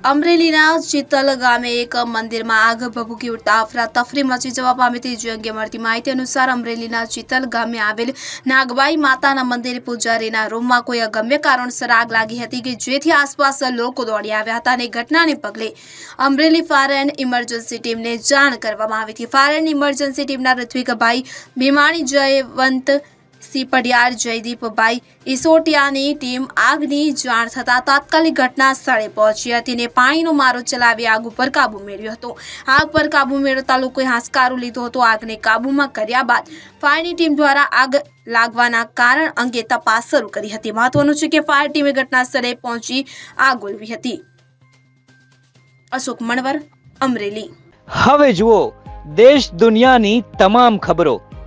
અમરેલીના ચિત્તલ ગામે એક મંદિરમાં આગ ભભૂકી ઉઠતા અફરાતફરી મચી જવા પામી હતી જે અંગે મળતી માહિતી અનુસાર અમરેલીના ચિત્તલ ગામે આવેલ નાગબાઈ માતાના મંદિર પૂજારીના રૂમમાં કોઈ અગમ્ય કારણસર આગ લાગી હતી કે જેથી આસપાસ લોકો દોડી આવ્યા હતા અને ઘટનાને પગલે અમરેલી ફાયર એન્ડ ઇમરજન્સી ટીમને જાણ કરવામાં આવી હતી. ફાયર એન્ડ ઇમરજન્સી ટીમના ઋત્વિકભાઈ ભીમાણી, જયવંત સી પડિયાર જયદીપભાઈ ઇસોટિયાની ટીમ આગની જાણ થતાં તાત્કાલિક ઘટના સ્થળે પહોંચી હતી અને પાણીનો મારો ચલાવી આગ ઉપર કાબુ મેળવ્યો હતો. આગ પર કાબુ મેળવતા લોકોએ હાશકારો લીધો હતો. આગને કાબૂમાં કર્યા બાદ ફાયરની ટીમ દ્વારા આગ લાગવાના કારણ અંગે તપાસ શરૂ કરી હતી. મહત્વનું છે કે ફાયર ટીમે ઘટના સ્થળે પહોંચી આગ ઓલવી હતી. અશોક મણવર, અમરેલી. હવે જુઓ, દેશ દુનિયાની તમામ ખબરો.